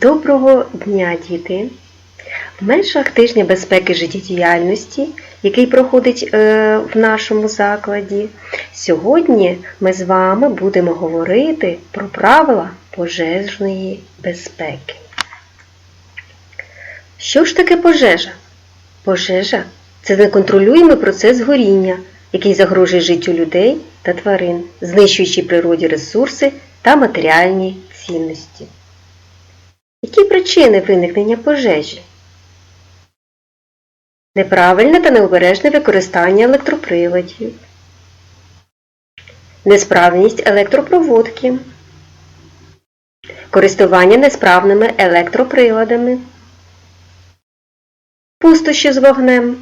Доброго дня, діти! В межах тижня безпеки життєдіяльності, який проходить е, в нашому закладі, сьогодні ми з вами будемо говорити про правила пожежної безпеки. Що ж таке пожежа? Пожежа це неконтролюємий процес горіння, який загрожує життю людей та тварин, знищуючи природі ресурси та матеріальні цінності. Які причини виникнення пожежі? Неправильне та необережне використання електроприладів, несправність електропроводки, користування несправними електроприладами, пустощі з вогнем,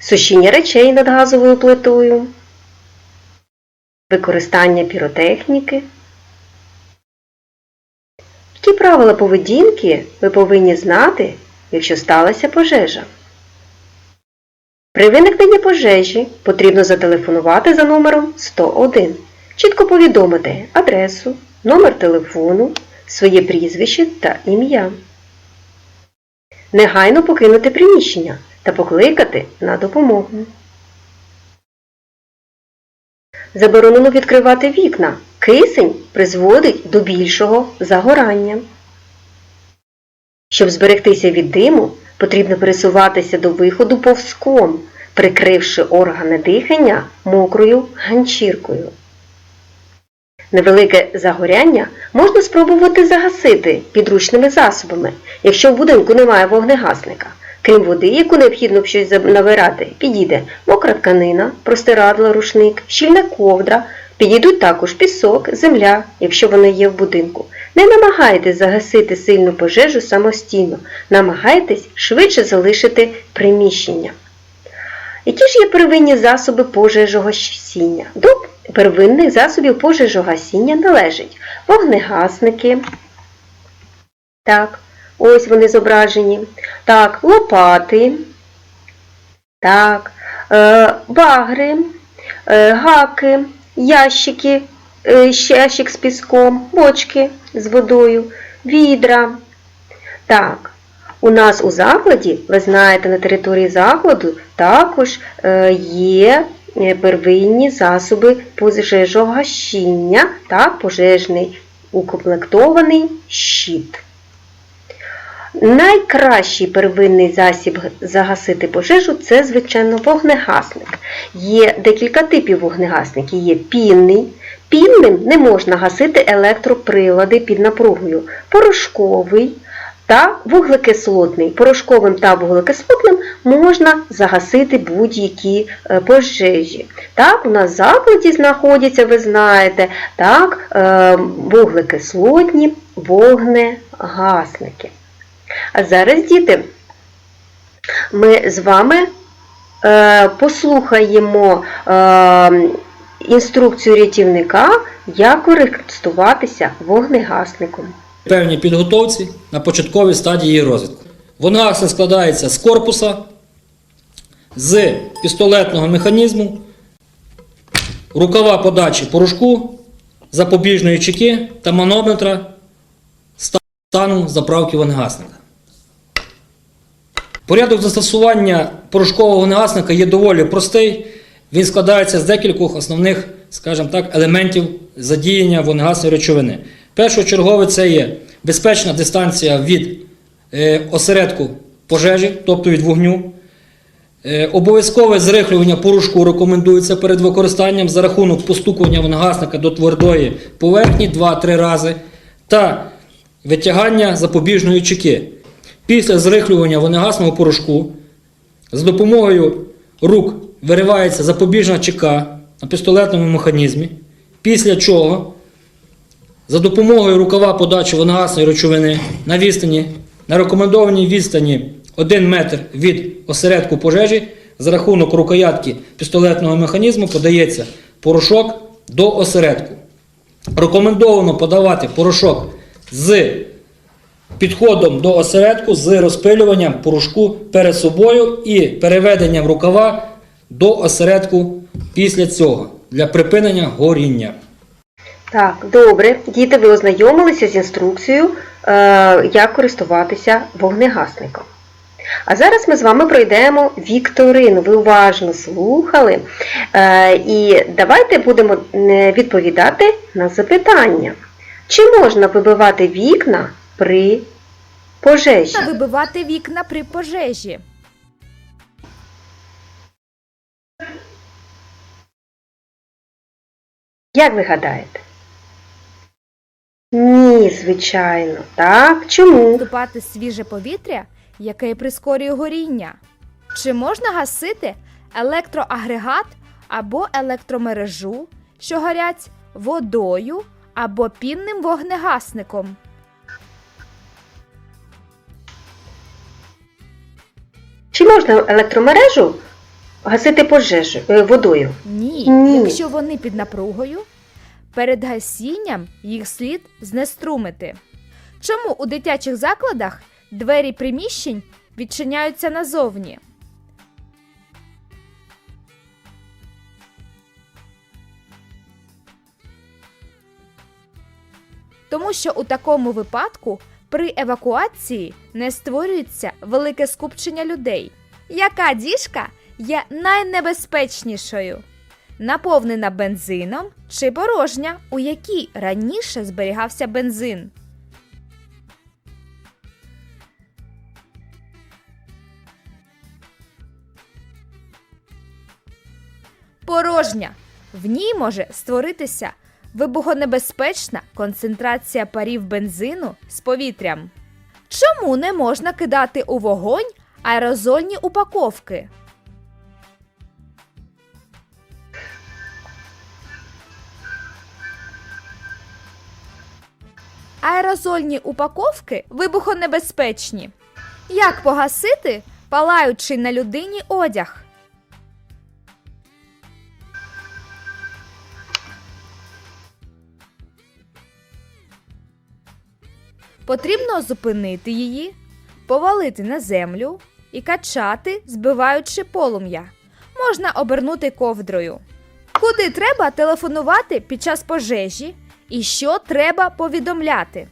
сушіння речей над газовою плитою, використання піротехніки. Правила поведінки ви повинні знати, якщо сталася пожежа? При виникненні пожежі потрібно зателефонувати за номером 101, чітко повідомити адресу, номер телефону, своє прізвище та ім'я. Негайно покинути приміщення та покликати на допомогу. Заборонено відкривати вікна. Кисень призводить до більшого загорання. Щоб зберегтися від диму, потрібно пересуватися до виходу повзком, прикривши органи дихання мокрою ганчіркою. Невелике загоряння можна спробувати загасити підручними засобами, якщо в будинку немає вогнегасника. Крім води, яку необхідно б щось набирати, підійде мокра тканина, простирадла, рушник, щільна ковдра, підійдуть також пісок, земля, якщо вони є в будинку. Не намагайтесь загасити сильну пожежу самостійно, намагайтесь швидше залишити приміщення. Які ж є первинні засоби пожежогасіння? До первинних засобів пожежогасіння належать вогнегасники. Так, ось вони зображені. Так, лопати. Так, е, багри, е, гаки, ящики, ящик з піском, бочки з водою, відра. Так, у нас у закладі, ви знаєте, на території закладу також е, є е, первинні засоби пожежогасіння та пожежний укомплектований щит. Найкращий первинний засіб загасити пожежу це, звичайно, вогнегасник. Є декілька типів вогнегасників. Є пінний. Пінним не можна гасити електроприлади під напругою. Порошковий та вуглекислотний. Порошковим та вуглекислотним можна загасити будь-які е, пожежі. Так, у нас закладі знаходяться, ви знаєте, так, е, вуглекислотні вогнегасники. А зараз, діти, ми з вами е, послухаємо інструкцію рятівника, як користуватися вогнегасником. певній підготовці на початковій стадії розвитку. Вогнегасник складається з корпуса, з пістолетного механізму, рукава подачі порошку, запобіжної чеки та манометра стану заправки вогнегасника. Порядок застосування порошкового вогнегасника є доволі простий. Він складається з декількох основних, скажімо так, елементів задіяння вогнегасної речовини. Першочергове це є безпечна дистанція від е, осередку пожежі, тобто від вогню. Е, обов'язкове зрихлювання порошку рекомендується перед використанням за рахунок постукування вогнегасника до твердої поверхні 2-3 рази та витягання запобіжної чеки. Після зрихлювання вогнегасного порошку за допомогою рук виривається запобіжна чека на пістолетному механізмі, після чого за допомогою рукава подачі вогнегасної речовини на відстані, на рекомендованій відстані 1 метр від осередку пожежі за рахунок рукоятки пістолетного механізму подається порошок до осередку. Рекомендовано подавати порошок з підходом до осередку з розпилюванням порошку перед собою і переведенням рукава до осередку після цього для припинення горіння. Так, добре. Діти, ви ознайомилися з інструкцією, е, як користуватися вогнегасником. А зараз ми з вами пройдемо вікторину. Ви уважно слухали. Е, і давайте будемо е, відповідати на запитання. Чи можна вибивати вікна при пожежі? Вибивати вікна при пожежі. Як ви гадаєте? Ні, звичайно. Так, чому? Вступати свіже повітря, яке прискорює горіння. Чи можна гасити електроагрегат або електромережу, що горять водою або пінним вогнегасником? Чи можна електромережу гасити пожежу е, водою? Ні, Ні. якщо вони під напругою, перед гасінням їх слід знеструмити. Чому у дитячих закладах двері приміщень відчиняються назовні? Тому що у такому випадку при евакуації не створюється велике скупчення людей. Яка діжка є найнебезпечнішою? Наповнена бензином чи порожня, у якій раніше зберігався бензин? Порожня. В ній може створитися вибухонебезпечна концентрація парів бензину з повітрям. Чому не можна кидати у вогонь аерозольні упаковки? Аерозольні упаковки вибухонебезпечні. Як погасити палаючий на людині одяг? Потрібно зупинити її, повалити на землю і качати, збиваючи полум'я. Можна обернути ковдрою. Куди треба телефонувати під час пожежі і що треба повідомляти?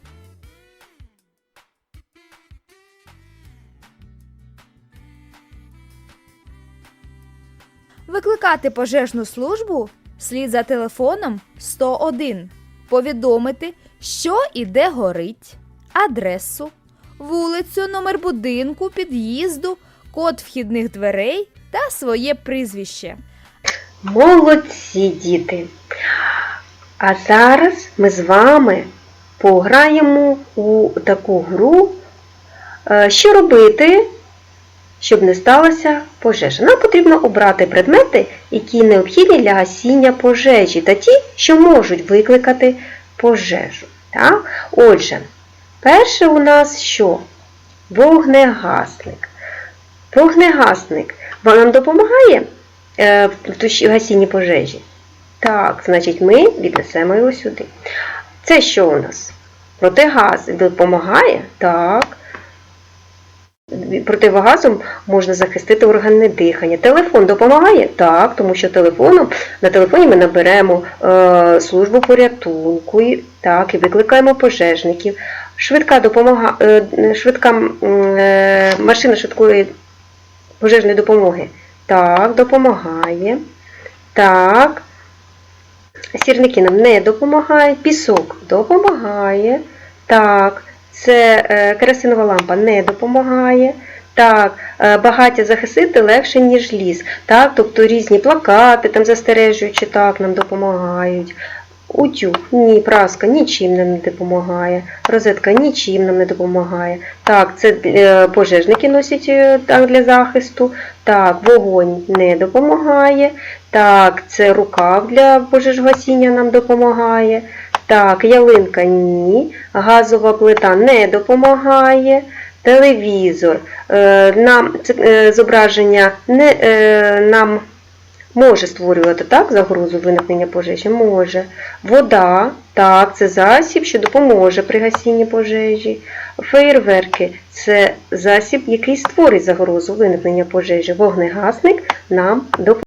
Викликати пожежну службу слід за телефоном 101. Повідомити, що і де горить, адресу, вулицю, номер будинку, під'їзду, код вхідних дверей та своє прізвище. Молодці діти! А зараз ми з вами пограємо у таку гру, е, що робити, щоб не сталося пожежа. Нам потрібно обрати предмети, які необхідні для гасіння пожежі, та ті, що можуть викликати пожежу. Так? Отже, перше у нас що? Вогнегасник. Вогнегасник вам допомагає е, в гасінні пожежі? Так, значить ми віднесемо його сюди. Це що у нас? Протигаз допомагає? Так. Противогазом можна захистити органне дихання. Телефон допомагає? Так, тому що телефоном, на телефоні ми наберемо е, службу порятунку і, так, і викликаємо пожежників. Швидка допомога, е, швидка е, машина швидкої пожежної допомоги. Так, допомагає. Так. Сірники нам не допомагають. Пісок допомагає. Так, це е, керосинова лампа не допомагає. Так, е, багаття захистити легше, ніж ліс. Так, тобто різні плакати, там застережуючи, так, нам допомагають. Утюг, ні, праска нічим нам не допомагає. Розетка нічим нам не допомагає. Так, це е, пожежники носять так, для захисту. Так, вогонь не допомагає. Так, це рукав для пожежгасіння нам допомагає. Так, ялинка ні. Газова плита не допомагає. Телевізор. Е, нам це, е, зображення не, е, нам може створювати так, загрозу виникнення пожежі? Може. Вода, так, це засіб, що допоможе при гасінні пожежі. Фейерверки це засіб, який створить загрозу виникнення пожежі. Вогнегасник нам допоможе.